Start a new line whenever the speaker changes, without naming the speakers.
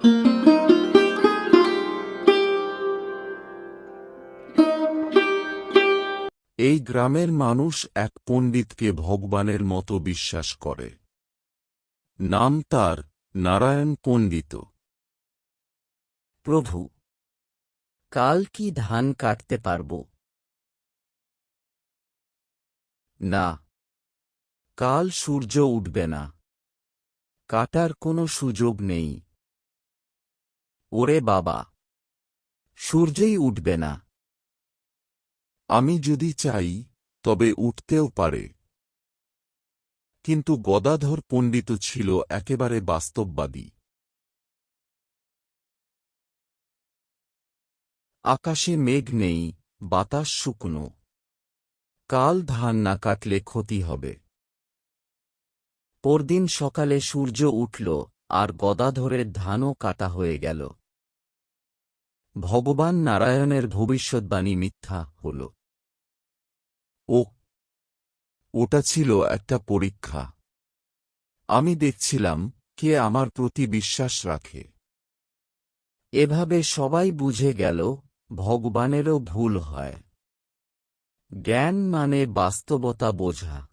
এই গ্রামের মানুষ এক পণ্ডিতকে ভগবানের মতো বিশ্বাস করে। নাম তার নারায়ণ পণ্ডিত।
প্রভু, কাল কি ধান কাটতে পারব?
না, কাল সূর্য উঠবে না। কাটার কোনো সুযোগ নেই।
ওরে বাবা। সূর্যই উঠবে না।
আমি যদি চাই তবে উঠতেও পারে। কিন্তু গদাধর পণ্ডিত ছিল একেবারে বাস্তববাদী। আকাশে মেঘ নেই বাতাস শুকনো। কাল ধান না কাটলে ক্ষতি হবে।
পরদিন সকালে সূর্য উঠল আর গদাধরের ধানও কাটা হয়ে গেল। ভগবান নারায়ণের ভবিষ্যৎবাণী মিথ্যা হল।
ও ওটা ছিল একটা পরীক্ষা। আমি দেখছিলাম কে আমার প্রতি বিশ্বাস রাখে।
এভাবে সবাই বুঝে গেল ভগবানেরও ভুল হয়। জ্ঞান মানে বাস্তবতা বোঝা।